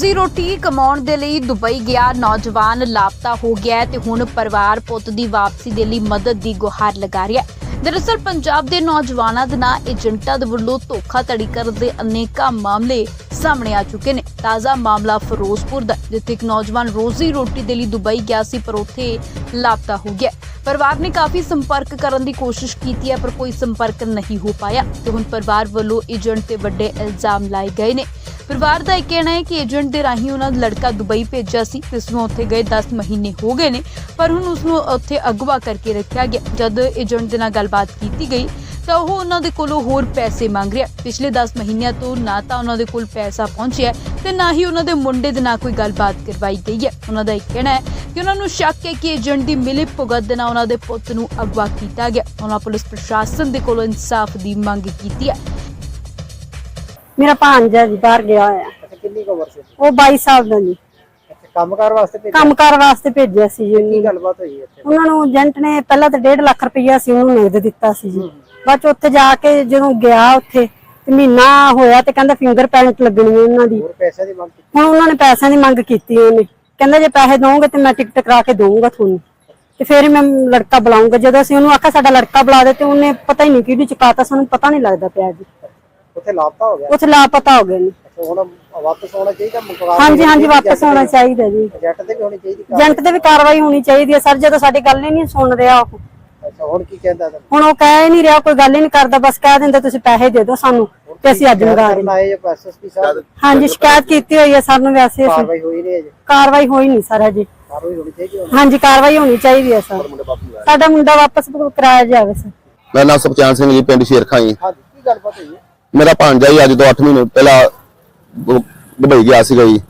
ਰੋਜ਼ੀ ਰੋਟੀ ਕਮਾਉਣ ਦੇ ਲਈ ਦੁਬਈ ਗਿਆ, ਨੌਜਵਾਨ ਲਾਪਤਾ ਹੋ ਗਿਆ ਤੇ ਹੁਣ ਪਰਿਵਾਰ ਪੁੱਤ ਦੀ ਵਾਪਸੀ ਦੇ ਲਈ ਮਦਦ ਦੀ ਗੁਹਾਰ ਲਗਾ ਰਿਹਾ ਹੈ। ਦਰਅਸਲ ਪੰਜਾਬ ਦੇ ਨੌਜਵਾਨਾਂ ਦੇ ਨਾਲ ਏਜੰਟਾਂ ਦੇ ਵੱਲੋਂ ਧੋਖਾਧੜੀ ਕਰਨ ਦੇ ਅਨੇਕਾਂ ਮਾਮਲੇ ਸਾਹਮਣੇ ਆ ਚੁੱਕੇ ਨੇ। ਤਾਜ਼ਾ ਮਾਮਲਾ ਫਿਰੋਜ਼ਪੁਰ ਦਾ ਜਿੱਥੇ ਇੱਕ ਨੌਜਵਾਨ ਰੋਜ਼ੀ ਰੋਟੀ ਦੇ ਲਈ ਦੁਬਈ ਗਿਆ ਸੀ, ਪਰ ਉੱਥੇ ਲਾਪਤਾ ਹੋ ਗਿਆ ਪਰਿਵਾਰ ਨੇ ਕਾਫੀ ਸੰਪਰਕ ਕਰਨ ਦੀ ਕੋਸ਼ਿਸ਼ ਕੀਤੀ ਹੈ, ਪਰ ਕੋਈ ਸੰਪਰਕ ਨਹੀਂ ਹੋ ਪਾਇਆ ਤੇ ਹੁਣ ਪਰਿਵਾਰ ਵੱਲੋਂ ਏਜੰਟ ਤੇ ਵੱਡੇ ਇਲਜ਼ਾਮ ਲਾਏ ਗਏ ਨੇ। ਪਰਿਵਾਰ ਦਾ ਇਹ ਕਹਿਣਾ ਹੈ ਕਿ ਏਜੰਟ ਦੇ ਰਾਹੀਂ ਉਹਨਾਂ ਦਾ ਲੜਕਾ ਦੁਬਈ ਭੇਜਿਆ ਸੀ ਜਿਸ ਨੂੰ ਉੱਥੇ ਗਏ 10 ਮਹੀਨੇ ਹੋ ਗਏ ਨੇ, ਪਰ ਹੁਣ ਉਸ ਨੂੰ ਉੱਥੇ ਅਗਵਾ ਕਰਕੇ ਰੱਖਿਆ ਗਿਆ। ਜਦ ਏਜੰਟ ਦੇ ਨਾਲ ਗੱਲਬਾਤ ਕੀਤੀ ਗਈ, ਤਾਂ ਉਹ ਉਹਨਾਂ ਦੇ ਕੋਲੋਂ ਹੋਰ ਪੈਸੇ ਮੰਗ ਰਿਹਾ। ਪਿਛਲੇ 10 ਮਹੀਨਿਆਂ ਤੋਂ ਨਾ ਤਾਂ ਉਹਨਾਂ ਦੇ ਕੋਲ ਪੈਸਾ ਪਹੁੰਚਿਆ ਤੇ ਨਾ ਹੀ ਉਹਨਾਂ ਦੇ ਮੁੰਡੇ ਦੇ ਨਾਲ ਕੋਈ ਗੱਲਬਾਤ ਕਰਵਾਈ ਗਈ ਹੈ। ਉਹਨਾਂ ਦਾ ਇਹ ਕਹਿਣਾ ਹੈ ਕਿ ਉਹਨਾਂ ਨੂੰ ਸ਼ੱਕ ਹੈ ਕਿ ਏਜੰਟ ਦੀ ਮਿਲੀ ਭੁਗਤ ਦੇ ਨਾਲ ਉਹਨਾਂ ਦੇ ਪੁੱਤ ਨੂੰ ਅਗਵਾ ਕੀਤਾ ਗਿਆ। ਉਹਨਾਂ ਪੁਲਿਸ ਪ੍ਰਸ਼ਾਸਨ ਦੇ ਕੋਲੋਂ ਇਨਸਾਫ ਦੀ ਮੰਗ ਕੀਤੀ ਹੈ। ਮੇਰਾ ਭਾਂਜਾ ਜੀ ਬਾਹਰ ਗਿਆ ਹੋਇਆ। ਅੱਛਾ ਕਿੰਨੀ ਕੁ ਉਮਰ ਸੀ? ਉਹ 22 ਸਾਲ ਦਾ ਜੀ। ਅੱਛਾ ਕੰਮਕਾਰ ਵਾਸਤੇ ਭੇਜਿਆ? ਕੰਮਕਾਰ ਵਾਸਤੇ ਭੇਜਿਆ ਸੀ ਜੀ ਕੀ। ਗੱਲਬਾਤ ਹੋਈ ਇੱਥੇ? ਉਹਨਾਂ ਨੂੰ ਏਜੰਟ ਨੇ ਪਹਿਲਾਂ ਤਾਂ 1.5 ਲੱਖ ਰੁਪਈਆ ਸੀ ਉਹਨੂੰ ਨਗਦ ਦਿੱਤਾ ਸੀ ਜੀ। ਬਾਅਦ ਚ ਉੱਥੇ ਜਾ ਕੇ ਜਦੋਂ ਗਿਆ ਉੱਥੇ ਤੇ ਮਹੀਨਾ ਹੋਇਆ ਤੇ ਕਹਿੰਦਾ ਫਿੰਗਰਪ੍ਰਿੰਟ ਲੱਗਣੀ ਹੈ ਉਹਨਾਂ ਦੀ। ਹੋਰ ਪੈਸੇ ਦੀ ਮੰਗ ਕੀਤੀ? ਹੁਣ ਉਹਨਾਂ ਨੇ ਪੈਸਿਆਂ ਦੀ ਮੰਗ ਕੀਤੀ ਉਹਨੇ। ਕਹਿੰਦਾ ਜੇ ਪੈਸੇ ਦੋਗੇ ਤੇ ਮੈਂ ਟਿਕਟ ਕਰਾ ਕੇ ਦਊਂਗਾ ਤੁਹਾਨੂੰ। ਤੇ ਫਿਰ ਹੀ ਮੈਂ ਲੜਕਾ ਬੁਲਾਉਂਗਾ ਜਦੋਂ ਅਸੀਂ ਉਹਨੂੰ ਆਖਿਆ ਸਾਡਾ ਲੜਕਾ ਬੁਲਾ ਦੇ ਤੇ ਉਹਨੇ ਪਤਾ ਹੀ ਨਹੀਂ ਕਿਹਦੀ ਚੁਕਾਤਾ ਸਾਨੂੰ ਪਤਾ ਨਹੀਂ ਲੱਗਦਾ ਪਿਆ ਜੀ। ਉੱਥੇ ਲਾਪਤਾ ਹੋ ਗਿਆ? ਉੱਥੇ ਲਾਪਤਾ ਹੋ ਗਏ ਨੇ। ਅੱਛਾ ਹੁਣ ਵਾਪਸ ਆਉਣਾ ਚਾਹੀਦਾ ਮੁਕਰਾਰ ਹਾਂਜੀ ਹਾਂਜੀ ਵਾਪਸ ਆਉਣਾ ਚਾਹੀਦਾ ਜੀ। ਏਜੰਟ ਤੇ ਵੀ ਹੋਣੀ ਚਾਹੀਦੀ ਕਾਰ। ਏਜੰਟ ਤੇ ਵੀ ਕਾਰਵਾਈ ਹੋਣੀ ਚਾਹੀਦੀ ਹੈ ਸਰ ਜਦੋਂ ਸਾਡੀ ਗੱਲ ਹੀ ਨਹੀਂ ਸੁਣ ਰਿਹਾ ਉਹ। ਅੱਛਾ ਹੁਣ ਕੀ ਕਹਿੰਦਾ ਤੁਹਾਨੂੰ ਹੁਣ ਉਹ ਕਹਿ ਹੀ ਨਹੀਂ ਰਿਹਾ ਕੋਈ ਗੱਲ ਹੀ ਨਹੀਂ ਕਰਦਾ ਬਸ ਕਹਿ ਦਿੰਦਾ ਤੁਸੀਂ ਪੈਸੇ ਦੇ ਦਿਓ ਸਾਨੂੰ ਤੇ ਅਸੀਂ ਅੱਜ ਮੰਗਾ ਰਹੇ ਕਰਨ ਆਏ ਜੋ ਐਸਐਸਪੀ ਸਾਹਿਬ? ਹਾਂਜੀ ਸ਼ਿਕਾਇਤ ਕੀਤੀ ਹੋਈ ਹੈ ਸਾਨੂੰ ਵੈਸੇ ਅਸੀਂ। ਕਾਰਵਾਈ ਹੋਈ ਨਹੀਂ ਅਜੇ? ਕਾਰਵਾਈ ਹੋਈ ਨਹੀਂ ਸਰ ਹਜੇ ਕਾਰਵਾਈ ਹੋਣੀ ਚਾਹੀਦੀ ਹੁਣ? ਹਾਂਜੀ ਕਾਰਵਾਈ ਹੋਣੀ ਚਾਹੀਦੀ ਹੈ ਸਰ। ਸਾਡਾ ਮੁੰਡਾ ਵਾਪਸ ਕਰਾਇਆ ਜਾਵੇ ਸਰ। ਮੇਰਾ ਨਾਮ ਸੁਖਚੈਨ ਸਿੰਘ ਜੀ ਪਿੰਡ ਸ਼ੇਰਖਾਂ ਜੀ। ਹਾਂਜੀ ਕੀ ਗੱਲਬਾਤ ਹੋਈ ਹੈ? ਮੇਰਾ ਭਾਂਜਾ ਜੀ ਅੱਜ ਤੋਂ 8 ਮਹੀਨੇ ਪਹਿਲਾਂ ਦੁਬਈ ਗਿਆ ਸੀਗਾ ਜੀ।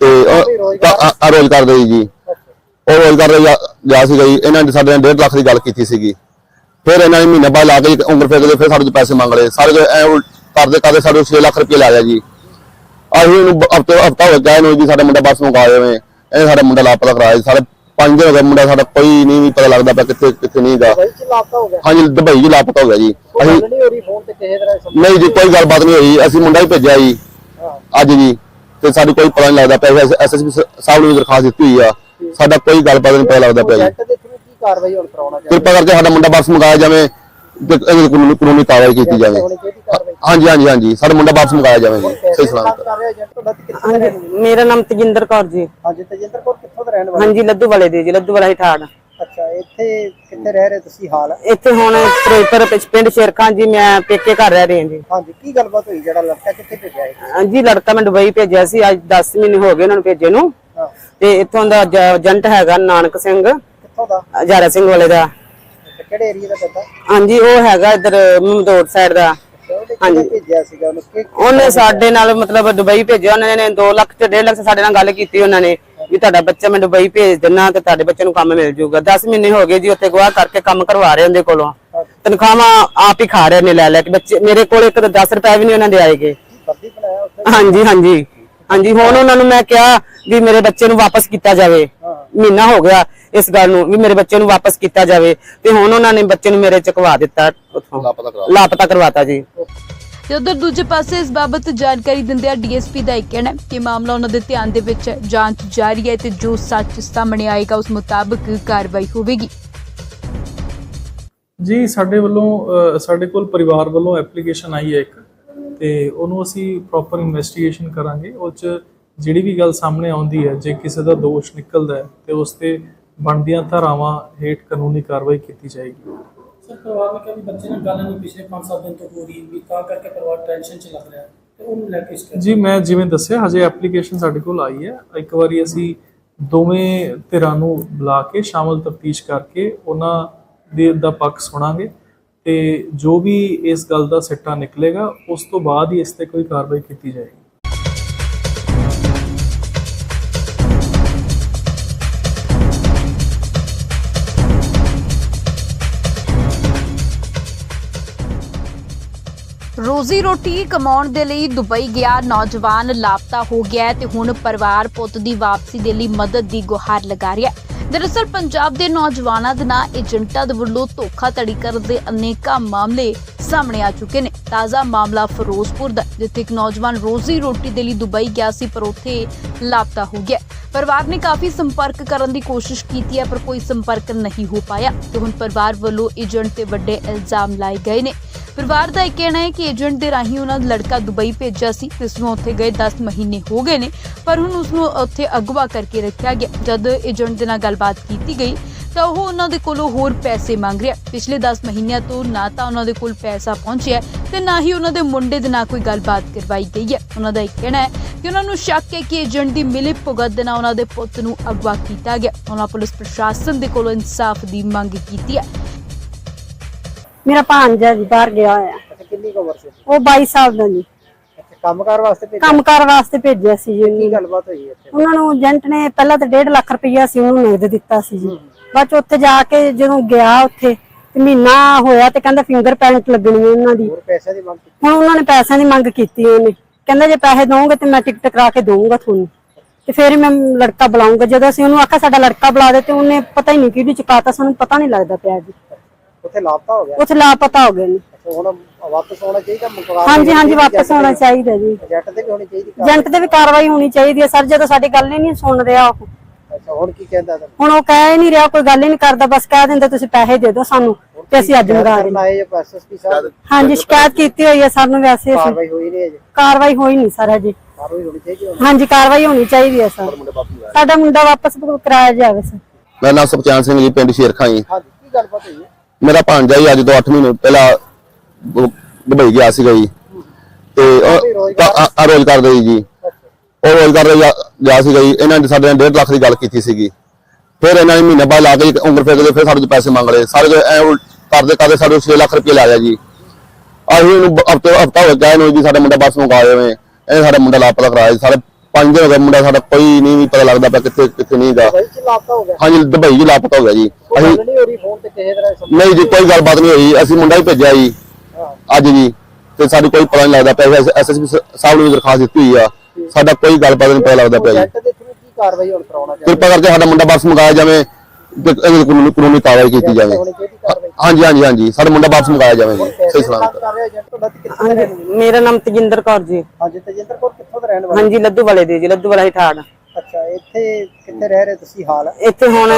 ਤੇ ਉਹ ਆ- ਰੋਜ਼ਗਾਰ ਦੇ ਜੀ। ਉਹ ਰੋਜ਼ਗਾਰ ਦੇ ਗਿਆ- ਸੀਗਾ ਜੀ। ਇਹਨਾਂ ਨੇ ਸਾਡੇ ਨਾਲ 1.5 ਲੱਖ ਦੀ ਗੱਲ ਕੀਤੀ ਸੀਗੀ। ਫਿਰ ਇਹਨਾਂ ਨੇ ਮਹੀਨੇ ਬਾਅਦ ਲਾ ਕੇ ਉਮਰ ਫੇਰ ਕੇ ਫਿਰ ਸਾਡੇ ਤੋਂ ਪੈਸੇ ਮੰਗ ਲਏ। ਸਾਰੇ ਜੋ ਐ ਕਰਦੇ ਕਰਦੇ ਸਾਡੇ 6 ਲੱਖ ਰੁਪਏ ਲਾਇਆ ਜੀ। ਅਸੀਂ ਇਹਨੂੰ ਹਫ਼ਤੇ ਹਫਤਾ ਹੋ ਗਿਆ ਇਹਨੂੰ ਜੀ ਸਾਡਾ ਮੁੰਡਾ ਬੱਸ ਮੰਗਾ ਜਾਵੇ ਇਹ ਸਾਡਾ ਮੁੰਡਾ ਲਾਪਤਾ ਕਰਾਇਆ ਜੀ। ਸਾਰੇ ਪੰਜ ਦਿਨ ਹੋ ਗਏ ਮੁੰਡਾ ਸਾਡਾ ਕੋਈ ਨਹੀਂ ਵੀ ਪਤਾ ਲੱਗਦਾ ਪਿਆ ਕਿੱਥੇ ਕਿੱਥੇ ਨਹੀਂ ਗਾ। ਭਾਈ ਚ ਲਾਪਤਾ ਹੋ ਗਿਆ। ਹਾਂਜੀ ਦੁਬਈ ਜੀ ਲਾਪਤਾ ਹੋ ਗਿਆ ਜੀ। ਕੋਈ ਅਸੀਂ ਗੱਲ ਨਹੀਂ ਹੋ ਰਹੀ ਫੋਨ ਤੇ ਕਿਸੇ ਤਰ੍ਹਾਂ ਸੰਪਰਕ ਨਹੀਂ ਜੀ ਕੋਈ ਗੱਲਬਾਤ ਨਹੀਂ ਹੋਈ। ਅਸੀਂ ਮੁੰਡਾ ਹੀ ਭੇਜਿਆ ਜੀ ਹਾਂ। ਅੱਜ ਜੀ। ਤੇ ਸਾਡੀ ਕੋਈ ਪਤਾ ਨਹੀਂ ਲੱਗਦਾ ਪਿਆ। ਐਸਐਸਪੀ ਸਾਹਿਬ ਨੂੰ ਵੀ ਦਰਖਾਸਤ ਦਿੱਤੀ ਹੋਈ ਆ। ਸਾਡਾ ਕੋਈ ਗੱਲਬਾਤ ਨਹੀਂ ਪਤਾ ਲੱਗਦਾ ਪਿਆ ਜੀ। ਏਜੰਟ ਦੇ ਥਰੂ ਕੀ ਕਾਰਵਾਈ ਹੁਣ ਕਰਾਉਣਾ ਚਾਹੀਦਾ ਕਿਰਪਾ ਕਰਕੇ ਸਾਡਾ ਮੁੰਡਾ ਵਾਪਸ ਮੰਗਾਇਆ ਜਾਵੇ। ਇਹਦੀ ਕਾਨੂੰਨੀ ਕਾਨੂੰਨੀ ਕਾਰਵਾਈ ਕੀਤੀ ਜਾਵੇ। ਹਾਂਜੀ ਹਾਂਜੀ ਹਾਂਜੀ। ਸਾਡਾ ਮੁੰਡਾ ਵਾਪਸ ਮੰਗਾਇਆ ਜਾਵੇ। ਜੀ ਸਹੀ ਸਲਾਮਤ। ਵਾਲਾ? ਮੇਰਾ ਨਾਮ ਤਜਿੰਦਰ ਕੌਰ ਜੀ। ਹਾਂਜੀ ਤਜਿੰਦਰ ਕੌਰ ਕਿੱਥੋਂ ਦਾ ਰਹਿਣ ਵਾਲਾ? ਹਾਂਜੀ ਲੱਦੂ ਵਾਲੇ ਦੇ ਜੀ ਲੱਦੂ ਵਾਲਾ ਹੀ ਠਾੜ ਅੱਛਾ ਇੱਥੇ ਕਿੱਥੇ ਰਹਿ ਰਹੇ ਤੁਸੀਂ ਹਾਲ? ਇੱਥੇ ਹੁਣ ਫਿਰੋਜ਼ਪੁਰ ਵਿੱਚ ਪਿੰਡ ਸ਼ੇਰਖਾਂ ਜੀ ਮੈਂ ਪੇਕੇ ਘਰ ਰਹਿ ਰਹੀ ਹਾਂ ਜੀ। ਹਾਂਜੀ ਕੀ ਗੱਲਬਾਤ ਹੋਈ? ਜਿਹੜਾ ਲੜਕਾ ਕਿੱਥੇ ਭੇਜਿਆ ਹੈ ਹਾਂਜੀ ਲੜਕਾ ਮੈਂ ਦੁਬਈ ਭੇਜਿਆ ਸੀ ਅੱਜ 10 ਮਹੀਨੇ ਹੋ ਗਏ ਉਹਨਾਂ ਨੂੰ ਭੇਜੇ ਨੂੰ। ਤੇ ਇੱਥੋਂ ਦਾ ਏਜੰਟ ਹੈਗਾ ਨਾਨਕ ਸਿੰਘ। ਕਿੱਥੋਂ ਦਾ? ਹਜ਼ਾਰਾ ਸਿੰਘ ਵਾਲੇ ਦਾ। ਕਿਹੜੇ ਏਰੀਆ ਦਾ ਬੰਦਾ? ਹਾਂਜੀ ਉਹ ਹੈਗਾ ਇਧਰ ਮਮਦੋੜ ਸਾਈਡ ਦਾ। ਉਹਨੇ ਕਿਹਨੇ ਭੇਜਿਆ ਸੀਗਾ ਉਹਨੂੰ? ਕਿ ਉਹਨੇ ਸਾਡੇ ਨਾਲ ਮਤਲਬ ਦੁਬਈ ਭੇਜਿਆ ਉਹਨਾਂ ਨੇ 2 ਲੱਖ ਤੇ 1.5 ਲੱਖ ਸਾਡੇ ਨਾਲ ਗੱਲ ਕੀਤੀ ਉਹਨਾਂ ਨੇ ਵੀ ਤੁਹਾਡਾ ਬੱਚਾ ਮੈਂ ਦੁਬਈ ਭੇਜ ਦਿੰਨਾ ਤੇ ਤੁਹਾਡੇ ਬੱਚੇ ਨੂੰ ਕੰਮ ਮਿਲ ਜਾਊਗਾ 10 ਮਹੀਨੇ ਹੋ ਗਏ ਜੀ ਉੱਥੇ ਗਵਾਹ ਕਰਕੇ ਕੰਮ ਕਰਵਾ ਰਹੇ ਉਹਦੇ ਕੋਲੋਂ। ਤਨਖਾਹਾਂ ਆਪ ਹੀ ਖਾ ਰਹੇ ਨੇ ਲੈ ਲੈ ਕੇ ਬੱਚੇ ਮੇਰੇ ਕੋਲ ਇੱਕ ਤਾਂ 10 ਰੁਪਏ ਵੀ ਨਹੀਂ ਉਹਨਾਂ ਦੇ ਆਏਗੇ ਬਣਾਇਆ ਉੱਥੇ। ਹਾਂਜੀ ਹਾਂਜੀ। ਹਾਂਜੀ ਹੁਣ ਉਹਨਾਂ ਨੂੰ ਮੈਂ ਕਿਹਾ ਵੀ ਮੇਰੇ ਬੱਚੇ ਨੂੰ ਵਾਪਸ ਕੀਤਾ ਜਾਵੇ। ਮਹੀਨਾ ਹੋ ਗਿਆ ਇਸ ਗੱਲ ਨੂੰ ਵੀ ਮੇਰੇ ਬੱਚੇ ਨੂੰ ਵਾਪਸ ਕੀਤਾ ਜਾਵੇ ਤੇ ਹੁਣ ਉਹਨਾਂ ਨੇ ਬੱਚੇ ਨੂੰ ਮੇਰੇ ਚਕਵਾ ਦਿੱਤਾ ਉੱਥੋਂ। ਲਾਪਤਾ ਕਰਾ ਲਾਪਤਾ ਕਰਵਾਤਾ ਜੀ। ਤੇ ਉਧਰ ਦੂਜੇ ਪਾਸੇ ਇਸ ਬਾਬਤ ਜਾਣਕਾਰੀ ਦਿੰਦਿਆਂ ਡੀਐਸਪੀ ਦਾ ਇਹ ਕਹਿਣਾ ਹੈ ਕਿ ਮਾਮਲਾ ਉਹਨਾਂ ਦੇ ਧਿਆਨ ਦੇ ਵਿੱਚ ਹੈ ਜਾਂਚ ਜਾਰੀ ਹੈ ਤੇ ਜੋ ਸੱਚ ਸਾਹਮਣੇ ਆਏਗਾ ਉਸ ਮੁਤਾਬਕ ਕਾਰਵਾਈ ਹੋਵੇਗੀ। ਜੀ ਸਾਡੇ ਵੱਲੋਂ ਸਾਡੇ ਕੋਲ ਪਰਿਵਾਰ ਵੱਲੋਂ ਐਪਲੀਕੇਸ਼ਨ ਆਈ ਹੈ ਇੱਕ ਤੇ ਉਹਨੂੰ ਅਸੀਂ ਪ੍ਰੋਪਰ ਇਨਵੈਸਟੀਗੇਸ਼ਨ ਕਰਾਂਗੇ। ਉਹ ਚ ਜਿਹੜੀ ਵੀ ਗੱਲ ਸਾਹਮਣੇ ਆਉਂਦੀ ਹੈ ਜੇ ਕਿਸੇ ਦਾ ਦੋਸ਼ ਨਿਕਲਦਾ ਹੈ ਤੇ ਉਸ ਤੇ ਬਣਦੀਆਂ ਧਾਰਾਵਾਂ ਹੇਠ ਕਾਨੂੰਨੀ ਕਾਰਵਾਈ ਕੀਤੀ ਜਾਏਗੀ। ਸਰ ਪਰਿਵਾਰ ਨੇ ਕਿਹਾ ਵੀ ਬੱਚੇ ਨਾਲ ਗੱਲ ਨਹੀਂ ਪਿਛਲੇ 5-7 ਦਿਨ ਤੋਂ ਹੋ ਰਹੀ ਵੀ ਤਾਂ ਕਰਕੇ ਪਰਿਵਾਰ ਟੈਨਸ਼ਨ 'ਚ ਲੱਗ ਰਿਹਾ ਤੇ ਉਹਨੂੰ ਲੈ ਕੇ ਸ਼ਿਕਾਇਤ ਜੀ ਮੈਂ ਜਿਵੇਂ ਦੱਸਿਆ ਹਜੇ ਐਪਲੀਕੇਸ਼ਨ ਸਾਡੇ ਕੋਲ ਆਈ ਹੈ। ਇੱਕ ਵਾਰੀ ਅਸੀਂ ਦੋਵੇਂ ਧਿਰਾਂ ਨੂੰ ਬੁਲਾ ਕੇ ਸ਼ਾਮਲ ਤਫਤੀਸ਼ ਕਰਕੇ ਉਹਨਾਂ ਦੇ ਦਾ ਪੱਖ ਸੁਣਾਂਗੇ ਤੇ ਜੋ ਵੀ ਇਸ ਗੱਲ ਦਾ ਸਿੱਟਾ ਨਿਕਲੇਗਾ ਉਸ ਤੋਂ ਬਾਅਦ ਹੀ ਇਸ ਤੇ ਕੋਈ ਕਾਰਵਾਈ ਕੀਤੀ ਜਾਏਗੀ। ਰੋਜ਼ੀ ਰੋਟੀ ਕਮਾਉਣ ਦੇ ਲਈ ਦੁਬਈ ਗਿਆ, ਨੌਜਵਾਨ ਲਾਪਤਾ ਹੋ ਗਿਆ ਤੇ ਹੁਣ ਪਰਿਵਾਰ ਪੁੱਤ ਦੀ ਵਾਪਸੀ ਦੇ ਲਈ ਮਦਦ ਦੀ ਗੁਹਾਰ ਲਗਾ ਰਿਹਾ ਹੈ। ਦਰਅਸਲ ਪੰਜਾਬ ਦੇ ਨੌਜਵਾਨਾਂ ਦੇ ਨਾਲ ਏਜੰਟਾਂ ਦੇ ਵੱਲੋਂ ਧੋਖਾਧੜੀ ਕਰਨ ਦੇ ਅਨੇਕਾਂ ਮਾਮਲੇ ਸਾਹਮਣੇ ਆ ਚੁੱਕੇ ਨੇ। ਤਾਜ਼ਾ ਮਾਮਲਾ ਫਿਰੋਜ਼ਪੁਰ ਦਾ ਜਿੱਥੇ ਇੱਕ ਨੌਜਵਾਨ ਰੋਜ਼ੀ ਰੋਟੀ ਦੇ ਲਈ ਦੁਬਈ ਗਿਆ ਸੀ ਪਰ ਉੱਥੇ ਲਾਪਤਾ ਹੋ ਗਿਆ ਪਰਿਵਾਰ ਨੇ ਕਾਫੀ ਸੰਪਰਕ ਕਰਨ ਦੀ ਕੋਸ਼ਿਸ਼ ਕੀਤੀ ਹੈ ਪਰ ਕੋਈ ਸੰਪਰਕ ਨਹੀਂ ਹੋ ਪਾਇਆ ਤੇ ਹੁਣ ਪਰਿਵਾਰ ਵੱਲੋਂ ਏਜੰਟ ਤੇ ਵੱਡੇ ਇਲਜ਼ਾਮ ਲਾਏ ਗਏ ਨੇ। ਪਰਿਵਾਰ ਦਾ ਇਹ ਕਹਿਣਾ ਹੈ ਕਿ ਏਜੰਟ ਦੇ ਰਾਹੀਂ ਉਹਨਾਂ ਦਾ ਲੜਕਾ ਦੁਬਈ ਭੇਜਿਆ ਸੀ, ਜਿਸ ਨੂੰ ਉੱਥੇ ਗਏ 10 ਮਹੀਨੇ ਹੋ ਗਏ ਨੇ, ਪਰ ਹੁਣ ਉਸ ਨੂੰ ਉੱਥੇ ਅਗਵਾ ਕਰਕੇ ਰੱਖਿਆ ਗਿਆ। ਜਦ ਏਜੰਟ ਦੇ ਨਾਲ ਗੱਲਬਾਤ ਕੀਤੀ ਗਈ, ਤਾਂ ਉਹ ਉਹਨਾਂ ਦੇ ਕੋਲੋਂ ਹੋਰ ਪੈਸੇ ਮੰਗ ਰਿਹਾ ਪਿਛਲੇ 10 ਮਹੀਨਿਆਂ ਤੋਂ ਨਾ ਤਾਂ ਉਹਨਾਂ ਦੇ ਕੋਲ ਪੈਸਾ ਪਹੁੰਚਿਆ ਤੇ ਨਾ ਹੀ ਉਹਨਾਂ ਦੇ ਮੁੰਡੇ ਦੇ ਨਾਲ ਕੋਈ ਗੱਲਬਾਤ ਕਰਵਾਈ ਗਈ ਹੈ। ਉਹਨਾਂ ਦਾ ਇਹ ਕਹਿਣਾ ਹੈ ਕਿ ਉਹਨਾਂ ਨੂੰ ਸ਼ੱਕ ਹੈ ਕਿ ਏਜੰਟ ਦੀ ਮਿਲੀ ਭੁਗਤ ਦੇ ਨਾਲ ਉਹਨਾਂ ਦੇ ਪੁੱਤ ਨੂੰ ਅਗਵਾ ਕੀਤਾ ਗਿਆ। ਉਹਨਾਂ ਪੁਲਿਸ ਪ੍ਰਸ਼ਾਸਨ ਦੇ ਕੋਲੋਂ ਇਨਸਾਫ ਦੀ ਮੰਗ ਕੀਤੀ ਹੈ। ਮੇਰਾ ਭਾਂਜਾ ਜੀ ਬਾਹਰ ਗਿਆ ਹੋਇਆ। ਅੱਛਾ ਕਿੰਨੀ ਕੁ ਉਮਰ ਸੀ? ਉਹ 22 ਸਾਲ ਦਾ ਜੀ। ਅੱਛਾ ਕੰਮਕਾਰ ਵਾਸਤੇ ਭੇਜਿਆ? ਕੰਮਕਾਰ ਵਾਸਤੇ ਭੇਜਿਆ ਸੀ ਜੀ ਕੀ ਉਹਨੂੰ। ਗੱਲਬਾਤ ਹੋਈ ਇੱਥੇ? ਉਹਨਾਂ ਨੂੰ ਏਜੰਟ ਨੇ ਪਹਿਲਾਂ ਤਾਂ 1.5 ਲੱਖ ਰੁਪਈਆ ਸੀ ਉਹਨੂੰ ਨਗਦ ਦਿੱਤਾ ਸੀ ਜੀ। ਬਾਅਦ ਚ ਉੱਥੇ ਜਾ ਕੇ ਜਦੋਂ ਗਿਆ ਉੱਥੇ ਤੇ ਮਹੀਨਾ ਹੋਇਆ ਤੇ ਕਹਿੰਦਾ ਫਿੰਗਰ ਪ੍ਰਿੰਟ ਲੱਗਣੀ ਹੈ ਉਹਨਾਂ ਦੀ। ਹੋਰ ਪੈਸਿਆਂ ਦੀ ਮੰਗ ਕੀਤੀ? ਹੁਣ ਉਹਨਾਂ ਨੇ ਪੈਸਿਆਂ ਦੀ ਮੰਗ ਕੀਤੀ ਉਹਨੇ। ਕਹਿੰਦਾ ਜੇ ਪੈਸੇ ਦੋਗੇ ਤੇ ਮੈਂ ਟਿਕਟ ਕਰਾ ਕੇ ਦਊਂਗਾ ਤੁਹਾਨੂੰ। ਤੇ ਫਿਰ ਮੈਂ ਲੜਕਾ ਬੁਲਾਉਂਗਾ ਜਦੋਂ ਅਸੀਂ ਉਹਨੂੰ ਆਖਿਆ ਸਾਡਾ ਲੜਕਾ ਬੁਲਾ ਦੇ ਤੇ ਉਹਨੇ ਪਤਾ ਹੀ ਨਹੀਂ ਕਿਹਦੀ ਚੁਕਾਤਾ ਸਾਨੂੰ ਪਤਾ ਨਹੀਂ ਲੱਗਦਾ ਪਿਆ ਜੀ। ਉੱਥੇ ਲਾਪਤਾ ਹੋ ਗਿਆ? ਉੱਥੇ ਲਾਪਤਾ ਹੋ ਗਏ ਨੇ। ਅੱਛਾ ਹੁਣ ਵਾਪਸ ਆਉਣਾ ਚਾਹੀਦਾ ਮੁਕਰਾਰ ਹਾਂਜੀ ਹਾਂਜੀ ਵਾਪਸ ਆਉਣਾ ਚਾਹੀਦਾ ਜੀ। ਏਜੰਟ ਤੇ ਵੀ ਹੋਣੀ ਚਾਹੀਦੀ ਏਜੰਟ ਤੇ ਵੀ ਕਾਰਵਾਈ ਹੋਣੀ ਚਾਹੀਦੀ ਹੈ ਸਰ ਜਦੋਂ ਸਾਡੀ ਗੱਲ ਹੀ ਨਹੀਂ ਸੁਣ ਰਿਹਾ ਉਹ। ਅੱਛਾ ਹੁਣ ਕੀ ਕਹਿੰਦਾ ਤੁਹਾਨੂੰ ਹੁਣ ਉਹ ਕਹਿ ਹੀ ਨਹੀਂ ਰਿਹਾ ਕੋਈ ਗੱਲ ਹੀ ਨਹੀਂ ਕਰਦਾ ਬਸ ਕਹਿ ਦਿੰਦਾ ਤੁਸੀਂ ਪੈਸੇ ਦੇ ਦਿਓ ਸਾਨੂੰ ਤੇ ਅਸੀਂ ਅੱਜ ਮੰਗਾ ਰਹੇ ਕਰਨ ਹਾਂ। ਆਏ ਜਾਂ ਐਸਐਸਪੀ ਸਾਹਿਬ? ਹਾਂਜੀ ਸ਼ਿਕਾਇਤ ਕੀਤੀ ਹੋਈ ਹੈ ਸਾਨੂੰ ਵੈਸੇ ਅਸੀਂ। ਕਾਰਵਾਈ ਹੋਈ ਨਹੀਂ ਅਜੇ। ਕਾਰਵਾਈ ਹੋਈ ਨਹੀਂ ਸਰ ਅਜੇ ਕਾਰਵਾਈ ਹੋਣੀ ਚਾਹੀਦੀ ਹੁਣ? ਹਾਂਜੀ ਕਾਰਵਾਈ ਹੋਣੀ ਚਾਹੀਦੀ ਹੈ ਸਰ। ਸਾਡਾ ਮੁੰਡਾ ਵਾਪਸ ਕਰਾਇਆ ਜਾਵੇ ਸਰ। ਮੇਰਾ ਨਾਮ ਸੁਖਚੈਨ ਸਿੰਘ ਜੀ ਪਿੰਡ ਸ਼ੇਰਖਾਂ ਜੀ। ਹਾਂਜੀ ਕੀ ਗੱਲਬਾਤ ਹੋਈ ਹੈ? ਮੇਰਾ ਭਾਂਜਾ ਜੀ ਅੱਜ ਤੋਂ 8 ਮਹੀਨੇ ਪਹਿਲਾਂ ਉਹ ਦੁਬਈ ਗਿਆ ਸੀਗਾ ਜੀ। ਤੇ ਉਹ ਆ- ਆ ਰੋਜ਼ਗਾਰ ਦੇ ਜੀ ਉਹ ਰੋਜ਼ਗਾਰ ਦੇ ਗਿਆ- ਗਿਆ ਸੀਗਾ ਜੀ। ਇਹਨਾਂ ਨੇ ਸਾਡੇ ਨਾਲ 1.5 ਲੱਖ ਦੀ ਗੱਲ ਕੀਤੀ ਸੀਗੀ। ਫਿਰ ਇਹਨਾਂ ਨੇ ਮਹੀਨੇ ਬਾਅਦ ਲਾ ਕੇ ਉਂਗਲ ਫੇਰ ਕੇ ਫਿਰ ਸਾਡੇ ਤੋਂ ਪੈਸੇ ਮੰਗ ਲਏ। ਸਾਰੇ ਜੋ ਐ ਕਰਦੇ ਕਰਦੇ ਸਾਡੇ 6 ਲੱਖ ਰੁਪਏ ਲੈ ਲਿਆ ਜੀ। ਅਸੀਂ ਇਹਨੂੰ ਹਫ਼ਤੇ ਹਫਤਾ ਹੋ ਗਿਆ ਇਹਨੂੰ ਜੀ ਸਾਡਾ ਮੁੰਡਾ ਬੱਸ ਮੰਗਾ ਜਾਵੇ ਇਹ ਸਾਡਾ ਮੁੰਡਾ ਲਾਪਤਾ ਕਰਾਇਆ ਜੀ। ਸਾਰੇ ਪੰਜ ਦਿਨ ਹੋ ਗਏ ਮੁੰਡਾ ਸਾਡਾ ਕੋਈ ਨਹੀਂ ਵੀ ਪਤਾ ਲੱਗਦਾ ਪਿਆ ਕਿੱਥੇ ਕਿੱਥੇ ਨਹੀਂਗਾ ਭਾਈ ਚ ਲਾਪਤਾ ਹੋ ਗਿਆ। ਹਾਂਜੀ ਦੁਬਈ ਜੀ ਲਾਪਤਾ ਹੋ ਗਿਆ ਜੀ। ਕੋਈ ਅਸੀਂ ਗੱਲ ਨਹੀਂ ਹੋ ਰਹੀ ਫੋਨ ਤੇ ਕਿਸੇ ਤਰ੍ਹਾਂ ਸੰਪਰਕ ਨਹੀਂ ਜੀ ਕੋਈ ਗੱਲਬਾਤ ਨਹੀਂ ਹੋਈ। ਅਸੀਂ ਮੁੰਡਾ ਹੀ ਭੇਜਿਆ ਜੀ ਅੱਜ ਜੀ। ਤੇ ਸਾਡੀ ਕੋਈ ਪਤਾ ਨਹੀਂ ਲੱਗਦਾ ਪਿਆ। ਐਸਐਸਪੀ ਸਾਹਿਬ ਨੂੰ ਵੀ ਦਰਖਾਸਤ ਦਿੱਤੀ ਹੋਈ ਆ। ਸਾਡਾ ਕੋਈ ਗੱਲਬਾਤ ਨਹੀਂ ਪਤਾ ਲੱਗਦਾ ਪਿਆ ਜੀ। ਏਜੰਟ ਦੇ ਥਰੂ ਕੀ ਕਾਰਵਾਈ ਹੁਣ ਕਰਾਉਣਾ ਚਾਹੀਦਾ ਕਿਰਪਾ ਕਰਕੇ ਸਾਡਾ ਮੁੰਡਾ ਵਾਪਸ ਮੰਗਾਇਆ ਜਾਵੇ ਤੇ ਇਹਦੀ ਕਾਨੂੰਨੀ ਕਾਨੂੰਨੀ ਕਾਰਵਾਈ ਕੀਤੀ ਜਾਵੇ। ਹੋਣੀ ਚਾਹੀਦੀ ਕਾਰਵਾਈ ਹਾਂਜੀ ਹਾਂਜੀ ਹਾਂਜੀ। ਸਾਡਾ ਮੁੰਡਾ ਵਾਪਸ ਮੰਗਾਇਆ ਜਾਵੇ ਜੀ। ਸਹੀ ਸਲਾਮਤ ਕਰ ਰਿਹਾ ਏਜੰਟ ਤੁਹਾਡਾ ਤੇ ਕਿੱਥੋਂ ਦਾ ਰਹਿਣ ਵਾਲਾ? ਮੇਰਾ ਨਾਮ ਤਜਿੰਦਰ ਕੌਰ ਜੀ। ਹਾਂਜੀ ਤਜਿੰਦਰ ਕੋਲ ਕਿੱਥੋਂ ਦਾ ਰਹਿਣ ਵਾਲਾ? ਹਾਂਜੀ ਲੱਦੂ ਵਾਲੇ ਦੀ ਜੀ ਲੱਦੂ ਵਾਲਾ ਹੀ ਠਾੜ ਅੱਛਾ ਇੱਥੇ ਕਿੱਥੇ ਰਹਿ ਰਹੇ ਤੁਸੀਂ ਹਾਲ? ਇੱਥੇ ਹੁਣ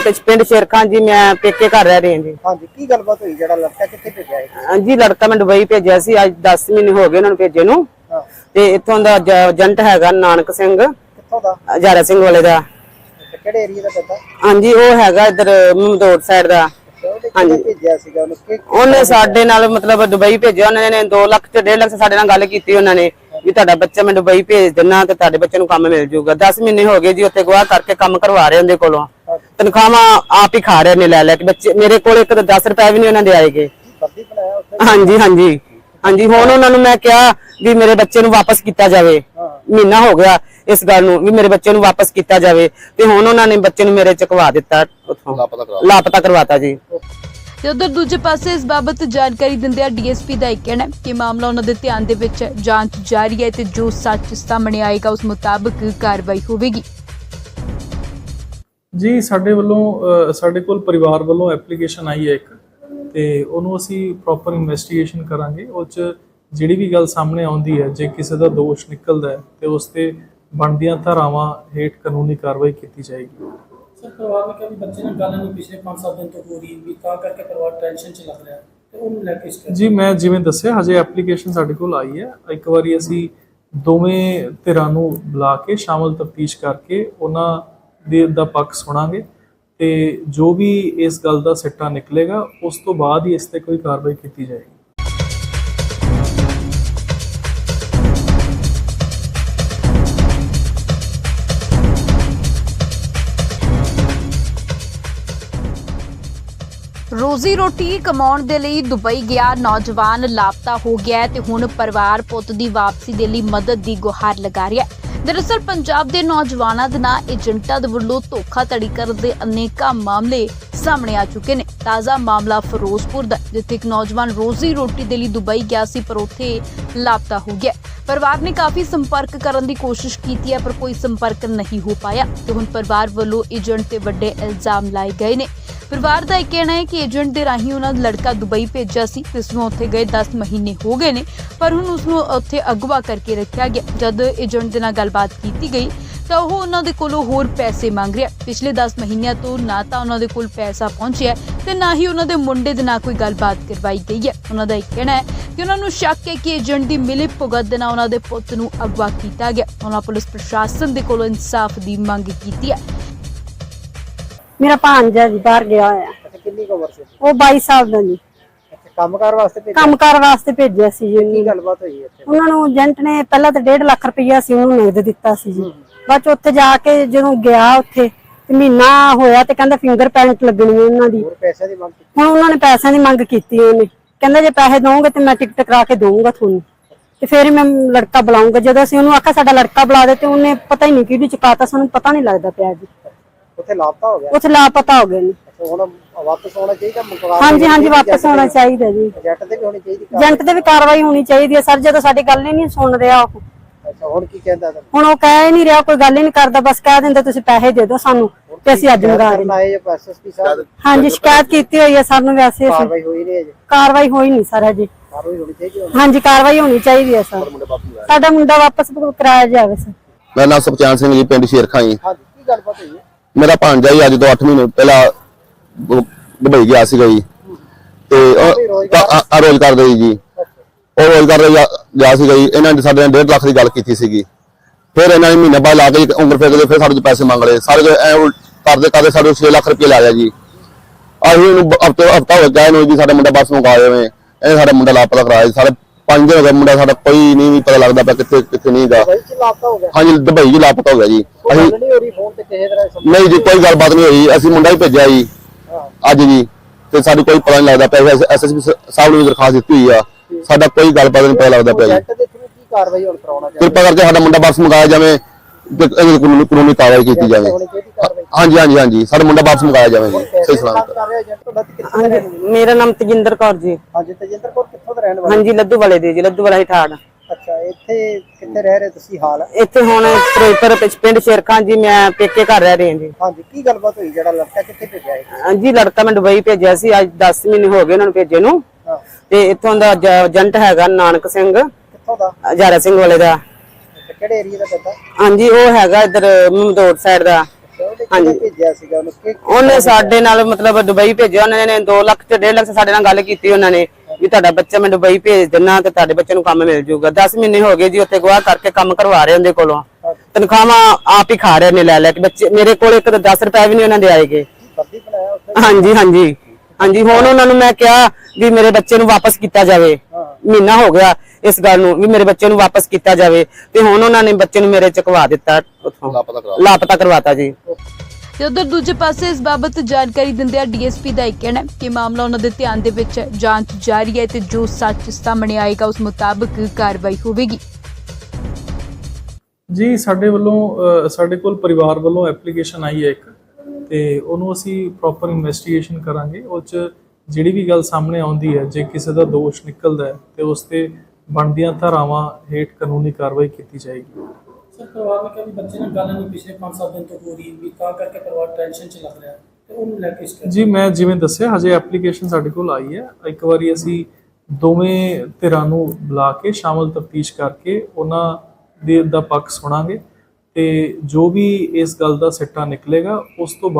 ਵਿੱਚ ਪਿੰਡ ਸ਼ੇਰਖਾਂ ਜੀ ਮੈਂ ਪੇਕੇ ਘਰ ਰਹਿ ਰਹੀ ਹਾਂ ਜੀ। ਹਾਂਜੀ ਕੀ ਗੱਲਬਾਤ ਹੋਈ? ਜਿਹੜਾ ਲੜਕਾ ਕਿੱਥੇ ਭੇਜਿਆ ਹੈ ਹਾਂਜੀ ਲੜਕਾ ਮੈਂ ਦੁਬਈ ਭੇਜਿਆ ਸੀ ਅੱਜ 10 ਮਹੀਨੇ ਹੋ ਗਏ ਉਹਨਾਂ ਨੂੰ ਭੇਜੇ ਨੂੰ। ਹਾਂ। ਤੇ ਇੱਥੋਂ ਦਾ ਜ- ਏਜੰਟ ਹੈਗਾ ਨਾਨਕ ਸਿੰਘ। ਕਿੱਥੋਂ ਦਾ? ਹਜ਼ਾਰਾ ਸਿੰਘ ਵਾਲੇ ਦਾ। ਅੱਛਾ, ਕਿਹੜੇ ਏਰੀਆ ਦਾ ਪਤਾ ਹਾਂਜੀ ਉਹ ਹੈਗਾ ਇਧਰ ਮਮਦੋੜ ਸਾਈਡ ਦਾ। ਉਹਨੇ ਕਿਹਨੇ ਭੇਜਿਆ ਸੀਗਾ? ਉਹਨੂੰ ਕਿ ਉਹਨੇ ਸਾਡੇ ਨਾਲ ਮਤਲਬ ਦੁਬਈ ਭੇਜਿਆ। ਉਹਨਾਂ ਨੇ 2 ਲੱਖ ਤੇ 1.5 ਲੱਖ ਸਾਡੇ ਨਾਲ ਗੱਲ ਕੀਤੀ ਉਹਨਾਂ ਨੇ ਵੀ ਤੁਹਾਡਾ ਬੱਚਾ ਮੈਂ ਦੁਬਈ ਭੇਜ ਦਿੰਨਾ ਤੇ ਤੁਹਾਡੇ ਬੱਚੇ ਨੂੰ ਕੰਮ ਮਿਲ ਜਾਊਗਾ। 10 ਮਹੀਨੇ ਹੋ ਗਏ ਜੀ ਉੱਥੇ ਗਵਾਹ ਕਰਕੇ ਕੰਮ ਕਰਵਾ ਰਹੇ ਉਹਦੇ ਕੋਲੋਂ। ਤਨਖਾਹਾਂ ਆਪ ਹੀ ਖਾ ਰਹੇ ਨੇ ਲੈ ਲੈ ਕੇ। ਬੱਚੇ ਮੇਰੇ ਕੋਲ ਇੱਕ ਤਾਂ 10 ਰੁਪਏ ਵੀ ਨਹੀਂ ਉਹਨਾਂ ਦੇ ਆਏਗੇ ਵਰਦੀ ਬਣਾਇਆ ਉੱਥੇ? ਹਾਂਜੀ ਹਾਂਜੀ। ਹਾਂਜੀ ਹੁਣ ਉਹਨਾਂ ਨੂੰ ਮੈਂ ਕਿਹਾ ਵੀ ਮੇਰੇ ਬੱਚੇ ਨੂੰ ਵਾਪਸ ਕੀਤਾ ਜਾਵੇ। ਮਹੀਨਾ ਹੋ ਗਿਆ। ਇਸ ਗੱਲ ਨੂੰ ਵੀ ਮੇਰੇ ਬੱਚੇ ਨੂੰ ਵਾਪਸ ਕੀਤਾ ਜਾਵੇ ਤੇ ਹੁਣ ਉਹਨਾਂ ਨੇ ਬੱਚੇ ਨੂੰ ਮੇਰੇ ਚਕਵਾ ਦਿੱਤਾ ਉੱਥੋਂ। ਲਾਪਤਾ ਕਰਾ ਲਾਪਤਾ ਕਰਵਾਤਾ ਜੀ। ਤੇ ਉਧਰ ਦੂਜੇ ਪਾਸੇ ਇਸ ਬਾਬਤ ਜਾਣਕਾਰੀ ਦਿੰਦਿਆਂ ਡੀਐਸਪੀ ਦਾ ਇਹ ਕਹਿਣਾ ਹੈ ਕਿ ਮਾਮਲਾ ਉਹਨਾਂ ਦੇ ਧਿਆਨ ਦੇ ਵਿੱਚ ਹੈ ਜਾਂਚ ਜਾਰੀ ਹੈ ਤੇ ਜੋ ਸੱਚ ਸਾਹਮਣੇ ਆਏਗਾ ਉਸ ਮੁਤਾਬਕ ਕਾਰਵਾਈ ਹੋਵੇਗੀ। ਜੀ ਸਾਡੇ ਵੱਲੋਂ ਸਾਡੇ ਕੋਲ ਪਰਿਵਾਰ ਵੱਲੋਂ ਐਪਲੀਕੇਸ਼ਨ ਆਈ ਹੈ ਇੱਕ ਤੇ ਉਹਨੂੰ ਅਸੀਂ ਪ੍ਰੋਪਰ ਇਨਵੈਸਟੀਗੇਸ਼ਨ ਕਰਾਂਗੇ। ਉਹ ਚ ਜਿਹੜੀ ਵੀ ਗੱਲ ਸਾਹਮਣੇ ਆਉਂਦੀ ਹੈ ਜੇ ਕਿਸੇ ਦਾ ਦੋਸ਼ ਨਿਕਲਦਾ ਹੈ ਤੇ ਉਸ ਤੇ ਬਣਦੀਆਂ ਧਾਰਾਵਾਂ ਹੇਠ ਕਾਨੂੰਨੀ ਕਾਰਵਾਈ ਕੀਤੀ ਜਾਏਗੀ। ਸਰ ਪਰਿਵਾਰ ਨੇ ਕਿਹਾ ਵੀ ਬੱਚੇ ਨਾਲ ਗੱਲ ਨਹੀਂ ਪਿਛਲੇ 5-7 ਦਿਨ ਤੋਂ ਹੋ ਰਹੀ ਵੀ ਤਾਂ ਕਰਕੇ ਪਰਿਵਾਰ ਟੈਨਸ਼ਨ 'ਚ ਲੱਗ ਰਿਹਾ ਤੇ ਉਹਨੂੰ ਲੈ ਕੇ ਸ਼ਿਕਾਇਤ ਜੀ ਮੈਂ ਜਿਵੇਂ ਦੱਸਿਆ ਹਜੇ ਐਪਲੀਕੇਸ਼ਨ ਸਾਡੇ ਕੋਲ ਆਈ ਹੈ। ਇੱਕ ਵਾਰੀ ਅਸੀਂ ਦੋਵੇਂ ਧਿਰਾਂ ਨੂੰ ਬੁਲਾ ਕੇ ਸ਼ਾਮਲ ਤਫਤੀਸ਼ ਕਰਕੇ ਉਹਨਾਂ ਦੇ ਦਾ ਪੱਖ ਸੁਣਾਂਗੇ ਤੇ ਜੋ ਵੀ ਇਸ ਗੱਲ ਦਾ ਸਿੱਟਾ ਨਿਕਲੇਗਾ ਉਸ ਤੋਂ ਬਾਅਦ ਹੀ ਇਸ ਤੇ ਕੋਈ ਕਾਰਵਾਈ ਕੀਤੀ ਜਾਏਗੀ। ਰੋਜ਼ੀ ਰੋਟੀ ਕਮਾਉਣ ਦੇ ਲਈ ਦੁਬਈ ਗਿਆ, ਨੌਜਵਾਨ ਲਾਪਤਾ ਹੋ ਗਿਆ ਤੇ ਹੁਣ ਪਰਿਵਾਰ ਪੁੱਤ ਦੀ ਵਾਪਸੀ ਦੇ ਲਈ ਮਦਦ ਦੀ ਗੁਹਾਰ ਲਗਾ ਰਿਹਾ ਹੈ। ਦਰਅਸਲ ਪੰਜਾਬ ਦੇ ਨੌਜਵਾਨਾਂ ਦੇ ਨਾਲ ਏਜੰਟਾਂ ਦੇ ਵੱਲੋਂ ਧੋਖਾਧੜੀ ਕਰਨ ਦੇ ਅਨੇਕਾਂ ਮਾਮਲੇ ਸਾਹਮਣੇ ਆ ਚੁੱਕੇ ਨੇ। ਤਾਜ਼ਾ ਮਾਮਲਾ ਫਿਰੋਜ਼ਪੁਰ ਦਾ ਜਿੱਥੇ ਇੱਕ ਨੌਜਵਾਨ ਰੋਜ਼ੀ ਰੋਟੀ ਦੇ ਲਈ ਦੁਬਈ ਗਿਆ ਸੀ, ਪਰ ਉੱਥੇ ਲਾਪਤਾ ਹੋ ਗਿਆ ਪਰਿਵਾਰ ਨੇ ਕਾਫੀ ਸੰਪਰਕ ਕਰਨ ਦੀ ਕੋਸ਼ਿਸ਼ ਕੀਤੀ ਹੈ, ਪਰ ਕੋਈ ਸੰਪਰਕ ਨਹੀਂ ਹੋ ਪਾਇਆ। ਤੇ ਹੁਣ ਪਰਿਵਾਰ ਵੱਲੋਂ ਏਜੰਟ ਤੇ ਵੱਡੇ ਇਲਜ਼ਾਮ ਲਾਏ ਗਏ ਨੇ। ਪਰਿਵਾਰ ਦਾ ਇਹ ਕਹਿਣਾ ਹੈ ਕਿ ਏਜੰਟ ਦੇ ਰਾਹੀਂ ਉਹਨਾਂ ਦਾ ਲੜਕਾ ਦੁਬਈ ਭੇਜਿਆ ਸੀ ਜਿਸ ਨੂੰ ਉੱਥੇ ਗਏ 10 ਮਹੀਨੇ ਹੋ ਗਏ ਨੇ, ਪਰ ਹੁਣ ਉਸ ਨੂੰ ਉੱਥੇ ਅਗਵਾ ਕਰਕੇ ਰੱਖਿਆ ਗਿਆ। ਜਦ ਏਜੰਟ ਦੇ ਨਾਲ ਗੱਲਬਾਤ ਕੀਤੀ ਗਈ, ਤਾਂ ਉਹ ਉਹਨਾਂ ਦੇ ਕੋਲੋਂ ਹੋਰ ਪੈਸੇ ਮੰਗ ਰਿਹਾ। ਪਿਛਲੇ 10 ਮਹੀਨਿਆਂ ਤੋਂ ਨਾ ਤਾਂ ਉਹਨਾਂ ਦੇ ਕੋਲ ਪੈਸਾ ਪਹੁੰਚਿਆ ਤੇ ਨਾ ਹੀ ਉਹਨਾਂ ਦੇ ਮੁੰਡੇ ਦੇ ਨਾਲ ਕੋਈ ਗੱਲਬਾਤ ਕਰਵਾਈ ਗਈ ਹੈ। ਉਹਨਾਂ ਦਾ ਇਹ ਕਹਿਣਾ ਹੈ ਕਿ ਉਹਨਾਂ ਨੂੰ ਸ਼ੱਕ ਹੈ ਕਿ ਏਜੰਟ ਦੀ ਮਿਲੀ ਭੁਗਤ ਦੇ ਨਾਲ ਉਹਨਾਂ ਦੇ ਪੁੱਤ ਨੂੰ ਅਗਵਾ ਕੀਤਾ ਗਿਆ। ਉਹਨਾਂ ਪੁਲਿਸ ਪ੍ਰਸ਼ਾਸਨ ਦੇ ਕੋਲੋਂ ਇਨਸਾਫ ਦੀ ਮੰਗ ਕੀਤੀ ਹੈ। ਮੇਰਾ ਭਾਂਜਾ ਜੀ ਬਾਹਰ ਗਿਆ ਹੋਇਆ। ਅੱਛਾ ਕਿੰਨੀ ਕੁ ਉਮਰ ਸੀ? ਉਹ 22 ਸਾਲ ਦਾ ਜੀ। ਅੱਛਾ ਕੰਮਕਾਰ ਵਾਸਤੇ ਭੇਜਿਆ? ਕੰਮਕਾਰ ਵਾਸਤੇ ਭੇਜਿਆ ਸੀ ਜੀ ਕੀ ਉਹਨੂੰ। ਗੱਲਬਾਤ ਹੋਈ ਇੱਥੇ? ਉਹਨਾਂ ਨੂੰ ਏਜੰਟ ਨੇ ਪਹਿਲਾਂ ਤਾਂ 1.5 ਲੱਖ ਰੁਪਈਆ ਸੀ ਉਹਨੂੰ ਨਗਦ ਦਿੱਤਾ ਸੀ ਜੀ। ਬਾਅਦ ਚ ਉੱਥੇ ਜਾ ਕੇ ਜਦੋਂ ਗਿਆ ਉੱਥੇ ਤੇ ਮਹੀਨਾ ਹੋਇਆ ਤੇ ਕਹਿੰਦਾ ਫਿੰਗਰਪ੍ਰਿੰਟ ਲੱਗਣੀ ਹੈ ਉਹਨਾਂ ਦੀ। ਹੋਰ ਪੈਸੇ ਦੀ ਮੰਗ ਕੀਤੀ? ਹੁਣ ਉਹਨਾਂ ਨੇ ਪੈਸਿਆਂ ਦੀ ਮੰਗ ਕੀਤੀ ਉਹਨੇ। ਕਹਿੰਦਾ ਜੇ ਪੈਸੇ ਦੋਗੇ ਤੇ ਮੈਂ ਟਿਕਟ ਕਰਾ ਕੇ ਦਊਂਗਾ ਤੁਹਾਨੂੰ। ਤੇ ਫਿਰ ਹੀ ਮੈਂ ਲੜਕਾ ਬੁਲਾਉਂਗਾ ਜਦੋਂ ਅਸੀਂ ਉਹਨੂੰ ਆਖਿਆ ਸਾਡਾ ਲੜਕਾ ਬੁਲਾ ਦੇ ਤੇ ਉਹਨੇ ਪਤਾ ਹੀ ਨਹੀਂ ਕਿਹਦੀ ਚੁਕਾਤਾ ਸਾਨੂੰ ਪਤਾ ਨਹੀਂ ਲੱਗਦਾ ਪਿਆ ਜੀ। ਉੱਥੇ ਲਾਪਤਾ ਹੋ ਗਿਆ? ਉੱਥੇ ਲਾਪਤਾ ਹੋ ਗਏ ਨੇ। ਅੱਛਾ ਹੁਣ ਵਾਪਸ ਆਉਣਾ ਚਾਹੀਦਾ ਮੁਕਰਾਰ ਹਾਂਜੀ ਹਾਂਜੀ ਵਾਪਸ ਆਉਣਾ ਚਾਹੀਦਾ ਜੀ। ਏਜੰਟ ਤੇ ਵੀ ਹੋਣੀ ਚਾਹੀਦੀ ਏਜੰਟ ਤੇ ਵੀ ਕਾਰਵਾਈ ਹੋਣੀ ਚਾਹੀਦੀ ਹੈ। ਸਰ ਜਦੋਂ ਸਾਡੀ ਗੱਲ ਹੀ ਨਹੀਂ ਸੁਣ ਰਿਹਾ ਉਹ। ਅੱਛਾ ਹੁਣ ਕੀ ਕਹਿੰਦਾ ਤੁਹਾਨੂੰ ਹੁਣ ਉਹ ਕਹਿ ਹੀ ਨਹੀਂ ਰਿਹਾ ਕੋਈ ਗੱਲ ਹੀ ਨਹੀਂ ਕਰਦਾ। ਬਸ ਕਹਿ ਦਿੰਦਾ ਤੁਸੀਂ ਪੈਸੇ ਦੇ ਦਿਓ ਸਾਨੂੰ ਤੇ ਅਸੀਂ ਅੱਜ ਮੰਗਾ ਰਹੇ ਕਰਨ ਆਏ ਜਾਂ ਐਸਐਸਪੀ ਸਾਹਿਬ? ਹਾਂਜੀ ਸ਼ਿਕਾਇਤ ਕੀਤੀ ਹੋਈ ਹੈ ਸਾਨੂੰ ਵੈਸੇ ਅਸੀਂ। ਕਾਰਵਾਈ ਹੋਈ ਨਹੀਂ ਅਜੇ। ਕਾਰਵਾਈ ਹੋਈ ਨਹੀਂ ਸਰ ਅਜੇ। ਕਾਰਵਾਈ ਹੋਣੀ ਚਾਹੀਦੀ ਹੁਣ? ਹਾਂਜੀ ਕਾਰਵਾਈ ਹੋਣੀ ਚਾਹੀਦੀ ਹੈ ਸਰ। ਸਾਡਾ ਮੁੰਡਾ ਵਾਪਸ ਕਰਾਇਆ ਜਾਵੇ ਸਰ। ਮੇਰਾ ਨਾਮ ਸੁਖਚੈਨ ਸਿੰਘ ਜੀ ਪਿੰਡ ਸ਼ੇਰਖਾਂ ਜੀ। ਹਾਂਜੀ ਕੀ ਗੱਲਬਾਤ ਹੋਈ ਹੈ? ਮੇਰਾ ਭਾਂਜਾ ਜੀ ਅੱਜ ਤੋਂ 8 ਮਹੀਨੇ ਪਹਿਲਾਂ ਦੁਬਈ ਗਿਆ ਸੀਗਾ ਜੀ। ਤੇ ਉਹ ਰੋਜ਼ਗਾਰ ਦੇ ਜੀ ਉਹ ਰੋਜ਼ਗਾਰ ਦੇ ਗਿਆ- ਗਿਆ ਸੀਗਾ ਜੀ। ਇਹਨਾਂ ਨੇ ਸਾਡੇ ਨਾਲ 1.5 ਲੱਖ ਦੀ ਗੱਲ ਕੀਤੀ ਸੀਗੀ। ਫਿਰ ਇਹਨਾਂ ਨੇ ਮਹੀਨੇ ਬਾਅਦ ਲਾ ਕੇ ਉਮਰ ਫੇਰ ਕੇ ਫਿਰ ਸਾਡੇ ਤੋਂ ਪੈਸੇ ਮੰਗ ਲਏ। ਸਾਰੇ ਐ ਕਰਦੇ ਕਰਦੇ ਸਾਡੇ 6 ਲੱਖ ਰੁਪਏ ਲਾ ਲਿਆ ਜੀ। ਅਸੀਂ ਇਹਨੂੰ ਹਫ਼ਤੇ ਹਫਤਾ ਹੋ ਗਿਆ ਇਹਨੂੰ ਜੀ ਸਾਡਾ ਮੁੰਡਾ ਬੱਸ ਮੰਗਾ ਜਾਵੇ ਇਹ ਸਾਡਾ ਮੁੰਡਾ ਲਾਪਤਾ ਕਰਾਇਆ ਜੀ। ਸਾਰੇ ਪੰਜ ਦਿਨ ਹੋ ਗਏ ਮੁੰਡਾ ਸਾਡਾ ਕੋਈ ਨਹੀਂ ਵੀ ਪਤਾ ਲੱਗਦਾ ਪਿਆ ਕਿੱਥੇ ਕਿੱਥੇ ਨਹੀਂ ਗਾ। ਦੁਬਈ ਚ ਲਾਪਤਾ ਹੋ ਗਿਆ। ਹਾਂਜੀ ਦੁਬਈ ਜੀ ਲਾਪਤਾ ਹੋ ਗਿਆ ਜੀ। ਅਸੀਂ ਨਹੀਂ ਹੋ ਰਹੀ ਫੋਨ ਤੇ ਕਿਸੇ ਤਰ੍ਹਾਂ ਦੀ ਨਹੀਂ ਜੀ ਕੋਈ ਗੱਲਬਾਤ ਨਹੀਂ ਹੋਈ। ਅਸੀਂ ਮੁੰਡਾ ਹੀ ਭੇਜਿਆ ਜੀ ਅੱਜ ਜੀ। ਤੇ ਸਾਡੀ ਕੋਈ ਪਤਾ ਨਹੀਂ ਲੱਗਦਾ ਪਿਆ ਐਸਐਸਪੀ ਸਾਹਿਬ ਨੂੰ ਵੀ ਦਰਖਾਸਤ ਦਿੱਤੀ ਹੋਈ ਆ। ਸਾਡਾ ਕੋਈ ਗੱਲਬਾਤ ਨਹੀਂ ਪਤਾ ਲੱਗਦਾ ਪਿਆ ਜੀ। ਏਜੰਟ ਦੇ ਥਰੂ ਕੀ ਕਾਰਵਾਈ ਹੁਣ ਕਰਾਉਣਾ ਚਾਹੀਦਾ ਕਿਰਪਾ ਕਰਕੇ ਸਾਡਾ ਮੁੰਡਾ ਵਾਪਸ ਮੰਗਾਇਆ ਜਾਵੇ ਤੇ ਇਹਦੀ ਕਾਨੂੰਨੀ ਕਾਨੂੰਨੀ ਕਾਰਵਾਈ ਕੀਤੀ ਜਾਵੇ। ਹੋਣੀ ਚਾਹੀਦੀ ਕਾਰਵਾਈ ਹਾਂਜੀ ਹਾਂਜੀ ਹਾਂਜੀ। ਸਾਡਾ ਮੁੰਡਾ ਵਾਪਸ ਮੰਗਾਇਆ ਜਾਵੇ ਜੀ। ਸਹੀ ਸਲਾਮਤ। ਕਰ ਰਿਹਾ ਏਜੰਟ ਤੁਹਾਡਾ ਤੇ ਕਿੱਥੋਂ ਦਾ ਰਹਿਣ ਵਾਲਾ? ਮੇਰਾ ਨਾਮ ਤਜਿੰਦਰ ਕੌਰ ਜੀ। ਹਾਂਜੀ ਤਜਿੰਦਰ ਕੌਰ ਕਿੱਥੋਂ ਦਾ ਰਹਿਣ ਵਾਲਾ? ਹਾਂਜੀ ਲੱਦੂ ਵਾਲੇ ਦੇ ਜੀ ਲੱਦੂ ਵਾਲਾ ਹੀ ਠਾੜ ਇੱਥੇ ਕਿੱਥੇ ਰਹਿ ਰਹੇ ਤੁਸੀਂ ਹਾਲ? ਇੱਥੇ ਹੁਣ ਫਿਰੋਜ਼ਪੁਰ ਵਿੱਚ ਪਿੰਡ ਸ਼ੇਰਖਾਂ ਜੀ ਮੈਂ ਪੇਕੇ ਘਰ ਰਹਿ ਰਹੀ ਹਾਂ ਜੀ। ਹਾਂਜੀ ਕੀ ਗੱਲਬਾਤ ਹੋਈ? ਜਿਹੜਾ ਲੜਕਾ ਕਿੱਥੇ ਭੇਜਿਆ ਹੈ ਹਾਂਜੀ ਲੜਕਾ ਮੈਂ ਦੁਬਈ ਭੇਜਿਆ ਸੀ ਅੱਜ 10 ਮਹੀਨੇ ਹੋ ਗਏ ਉਹਨਾਂ ਨੂੰ ਭੇਜੇ ਨੂੰ। ਹਾਂ। ਤੇ ਇੱਥੋਂ ਦਾ ਜ- ਏਜੰਟ ਹੈਗਾ ਨਾਨਕ ਸਿੰਘ। ਕਿੱਥੋਂ ਦਾ? ਹਜ਼ਾਰਾ ਸਿੰਘ ਵਾਲੇ ਦਾ। ਅੱਛਾ ਕਿਹੜੇ ਏਰੀਆ ਦਾ ਬੰਦਾ? ਹਾਂਜੀ ਉਹ ਹੈਗਾ ਇੱਧਰ ਮਮਦੋੜ ਸਾਈਡ ਦਾ। ਅੱਛਾ ਉਹਨੇ ਕਿਹਨੇ ਭੇਜਿਆ ਸੀਗਾ? ਉਹਨੂੰ ਕਿ ਉਹਨੇ ਸਾਡੇ ਨਾਲ ਮਤਲਬ ਦੁਬਈ ਭੇਜਿਆ ਉਹਨਾਂ ਨੇ 2 ਲੱਖ ਤੇ 1.5 ਲੱਖ ਸਾਡੇ ਨਾਲ ਗੱਲ ਕੀਤੀ ਉਹਨਾਂ ਨੇ। ਵੀ ਤੁਹਾਡਾ ਬੱਚਾ ਮੈਂ ਦੁਬਈ ਭੇਜ ਦਿੰਨਾ ਤੇ ਤੁਹਾਡੇ ਬੱਚੇ ਨੂੰ ਕੰਮ ਮਿਲ ਜਾਊਗਾ 10 ਮਹੀਨੇ ਹੋ ਗਏ ਜੀ ਉੱਥੇ ਗਵਾਹ ਕਰਕੇ ਕੰਮ ਕਰਵਾ ਰਹੇ ਉਹਦੇ ਕੋਲੋਂ। ਤਨਖਾਹਾਂ ਆਪ ਹੀ ਖਾ ਰਹੇ ਨੇ ਲੈ ਲੈ ਕੇ। ਬੱਚੇ ਮੇਰੇ ਕੋਲ ਇੱਕ ਤਾਂ 10 ਰੁਪਏ ਵੀ ਨਹੀਂ ਉਹਨਾਂ ਦੇ ਆਏਗੇ ਹਾਂਜੀ ਹਾਂਜੀ ਹਾਂਜੀ। ਹੁਣ ਉਹਨਾਂ ਨੂੰ ਮੈਂ ਕਿਹਾ ਵੀ ਮੇਰੇ ਬੱਚੇ ਨੂੰ ਵਾਪਸ ਕੀਤਾ ਜਾਵੇ। ਮਹੀਨਾ ਹੋ ਗਿਆ ਇਸ ਗੱਲ ਨੂੰ ਵੀ ਮੇਰੇ ਬੱਚੇ ਨੂੰ ਵਾਪਸ ਕੀਤਾ ਜਾਵੇ। ਤੇ ਹੁਣ ਉਹਨਾਂ ਨੇ ਬੱਚੇ ਨੂੰ ਮੇਰੇ ਚਕਵਾ ਦਿੱਤਾ। ਲਾਪਤਾ ਕਰਵਾਤਾ ਜੀ। ਤੇ ਉਧਰ ਦੂਜੇ ਪਾਸੇ ਇਸ ਬਾਬਤ ਜਾਣਕਾਰੀ ਦਿੰਦਿਆਂ ਡੀਐਸਪੀ ਦਾ ਇਹ ਕਹਿਣਾ ਹੈ ਕਿ ਮਾਮਲਾ ਉਹਨਾਂ ਦੇ ਧਿਆਨ ਦੇ ਵਿੱਚ ਹੈ ਜਾਂਚ ਜਾਰੀ ਹੈ ਤੇ ਜੋ ਸੱਚ ਸਾਹਮਣੇ ਆਏਗਾ, ਉਸ ਮੁਤਾਬਕ ਕਾਰਵਾਈ ਹੋਵੇਗੀ। ਜੀ, ਸਾਡੇ ਵੱਲੋਂ ਸਾਡੇ ਕੋਲ ਪਰਿਵਾਰ ਵੱਲੋਂ ਐਪਲੀਕੇਸ਼ਨ ਆਈ ਹੈ ਇੱਕ ਤੇ ਉਹਨੂੰ ਅਸੀਂ ਪ੍ਰੋਪਰ ਇਨਵੈਸਟੀਗੇਸ਼ਨ ਕਰਾਂਗੇ। ਉਹ ਚ ਜਿਹੜੀ ਵੀ ਗੱਲ ਸਾਹਮਣੇ ਆਉਂਦੀ ਹੈ, ਜੇ ਕਿਸੇ ਦਾ ਦੋਸ਼ ਨਿਕਲਦਾ ਹੈ, ਤੇ ਉਸ ਤੇ ਬਣਦੀਆਂ ਧਾਰਾਵਾਂ ਹੇਠ ਕਾਨੂੰਨੀ ਕਾਰਵਾਈ ਕੀਤੀ ਜਾਏਗੀ। ਸਰ, ਪਰਿਵਾਰ ਨੇ ਕਿਹਾ ਵੀ ਬੱਚੇ ਨਾਲ ਗੱਲ ਨਹੀਂ, ਪਿਛਲੇ 5-7 ਦਿਨ ਤੋਂ ਹੋ ਰਹੀ ਵੀ ਤਾਂ ਕਰਕੇ ਪਰਿਵਾਰ ਟੈਨਸ਼ਨ 'ਚ ਲੱਗ ਰਿਹਾ ਤੇ ਉਹਨੂੰ ਲੈ ਕੇ ਇਸ ਜੀ, ਮੈਂ ਜਿਵੇਂ ਦੱਸਿਆ, ਹਜੇ ਐਪਲੀਕੇਸ਼ਨ ਸਾਡੇ ਕੋਲ ਆਈ ਹੈ। ਇੱਕ ਵਾਰੀ ਅਸੀਂ ਦੋਵੇਂ ਧਿਰਾਂ ਨੂੰ ਬੁਲਾ ਕੇ ਸ਼ਾਮਲ ਤਫਤੀਸ਼ ਕਰਕੇ ਉਹਨਾਂ ਦੇ ਦਾ ਪੱਖ ਸੁਣਾਂਗੇ ਤੇ ਜੋ ਵੀ ਇਸ ਗੱਲ ਦਾ ਸਿੱਟਾ ਨਿਕਲੇਗਾ, ਉਸ ਤੋਂ ਬਾਅਦ